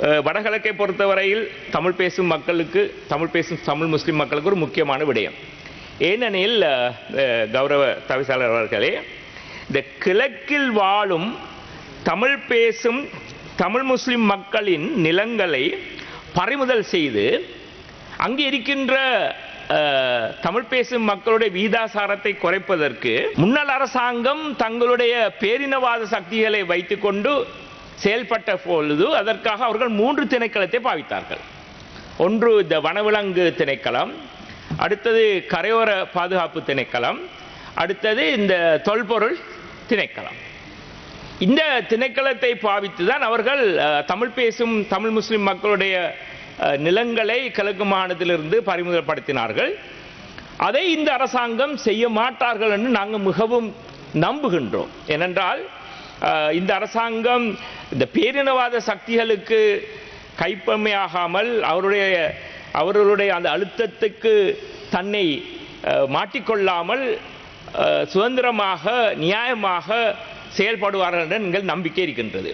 வடகிழக்கை பொறுத்தவரையில் தமிழ் பேசும் மக்களுக்கு தமிழ் பேசும் தமிழ் முஸ்லிம் மக்களுக்கு ஒரு முக்கியமான விடயம். ஏனெனில் கௌரவ தவிசாளர் அவர்களே இந்த கிழக்கில் வாழும் தமிழ் பேசும் தமிழ் முஸ்லிம் மக்களின் நிலங்களை பறிமுதல் செய்து அங்கே இருக்கின்ற தமிழ் பேசும் மக்களுடைய வீதாசாரத்தை குறைப்பதற்கு முன்னாள் அரசாங்கம் தங்களுடைய பேரினவாத சக்திகளை வைத்துக்கொண்டு செயல்பட்ட பொழுது அதற்காக அவர்கள் மூன்று திணைக்களத்தை பாவித்தார்கள். ஒன்று இந்த வனவிலங்கு திணைக்களம் அடுத்தது கரையோர பாதுகாப்பு திணைக்களம் அடுத்தது இந்த தொல்பொருள் திணைக்களம். இந்த திணைக்களத்தை பாவித்து தான் அவர்கள் தமிழ் பேசும் தமிழ் முஸ்லிம் மக்களுடைய நிலங்களை கிழக்கு மாகாணத்திலிருந்து பறிமுதல்படுத்தினார்கள். அதை இந்த அரசாங்கம் செய்ய மாட்டார்கள் என்று நாங்கள் மிகவும் நம்புகின்றோம். ஏனென்றால் இந்த அரசாங்கம் இந்த பேரினவாத சக்திகளுக்கு கைப்பமையாகாமல் அவருடைய அவர்களுடைய அந்த அழுத்தத்துக்கு தன்னை மாட்டிக்கொள்ளாமல் சுதந்திரமாக நியாயமாக செயல்படுவார்கள் என்ற எங்கள் நம்பிக்கை இருக்கின்றது.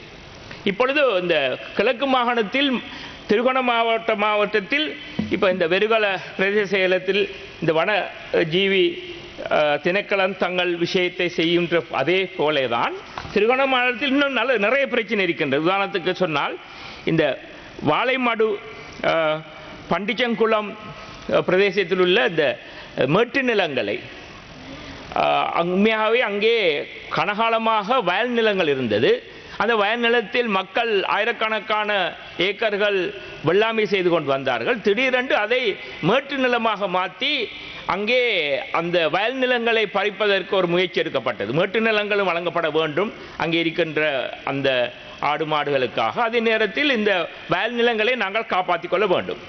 இப்பொழுது இந்த கிழக்கு மாகாணத்தில் திருகோண மாவட்ட மாவட்டத்தில் இப்போ இந்த வெறுகல பிரதேச செயலத்தில் இந்த வன ஜீவி திணைக்களம் தங்கள் விஷயத்தை செய்கின்ற அதே போலே தான் இன்னும் நல்ல நிறைய பிரச்சனை இருக்கின்றது. உதாரணத்துக்கு சொன்னால் இந்த வாழைமடு பண்டிச்சங்குளம் பிரதேசத்தில் உள்ள இந்த மேட்டு நிலங்களை உண்மையாகவே அங்கே கனகாலமாக வயல் நிலங்கள் இருந்தது. அந்த வயல் நிலத்தில் மக்கள் ஆயிரக்கணக்கான ஏக்கர்கள் வெள்ளாமை செய்து கொண்டு வந்தார்கள். திடீரென்று அதை மேட்டு நிலமாக மாற்றி அங்கே அந்த வயல் நிலங்களை பறிப்பதற்கு ஒரு முயற்சி எடுக்கப்பட்டது. மேட்டு நிலங்களும் வழங்கப்பட வேண்டும். அங்கே இருக்கின்ற அந்த ஆடு மாடுகளுக்காக. அதே நேரத்தில் இந்த வயல் நிலங்களை நாங்கள் காப்பாற்றிக் கொள்ள வேண்டும்.